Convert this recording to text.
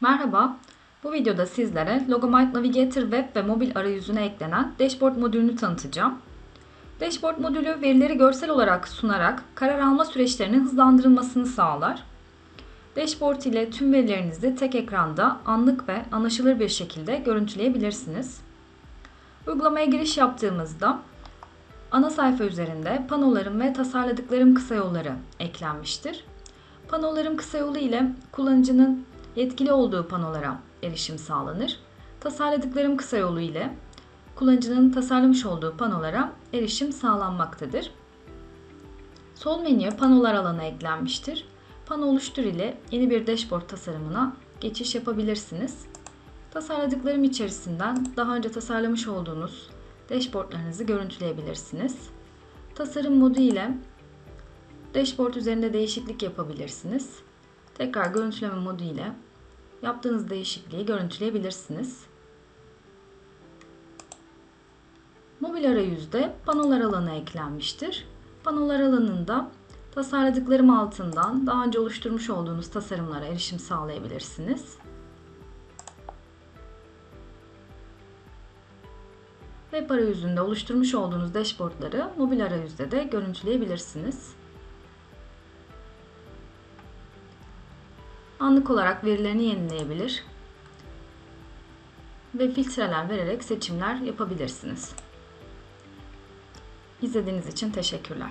Merhaba, bu videoda sizlere Logomite Navigator web ve mobil arayüzüne eklenen Dashboard modülünü tanıtacağım. Dashboard modülü verileri görsel olarak sunarak karar alma süreçlerinin hızlandırılmasını sağlar. Dashboard ile tüm verilerinizi tek ekranda anlık ve anlaşılır bir şekilde görüntüleyebilirsiniz. Uygulamaya giriş yaptığımızda ana sayfa üzerinde panolarım ve tasarladıklarım kısa yolları eklenmiştir. Panolarım kısa yolu ile kullanıcının yetkili olduğu panolara erişim sağlanır. Tasarladıklarım kısa yolu ile kullanıcının tasarlamış olduğu panolara erişim sağlanmaktadır. Sol menüye panolar alanı eklenmiştir. Pano oluştur ile yeni bir dashboard tasarımına geçiş yapabilirsiniz. Tasarladıklarım içerisinden daha önce tasarlamış olduğunuz dashboardlarınızı görüntüleyebilirsiniz. Tasarım modu ile dashboard üzerinde değişiklik yapabilirsiniz. Tekrar görüntüleme modu ile yaptığınız değişikliği görüntüleyebilirsiniz. Mobil arayüzde panolar alanı eklenmiştir. Panolar alanında tasarladıklarım altından daha önce oluşturmuş olduğunuz tasarımlara erişim sağlayabilirsiniz. Web arayüzünde oluşturmuş olduğunuz dashboardları mobil arayüzde de görüntüleyebilirsiniz. Anlık olarak verilerini yenileyebilir ve filtreler vererek seçimler yapabilirsiniz. İzlediğiniz için teşekkürler.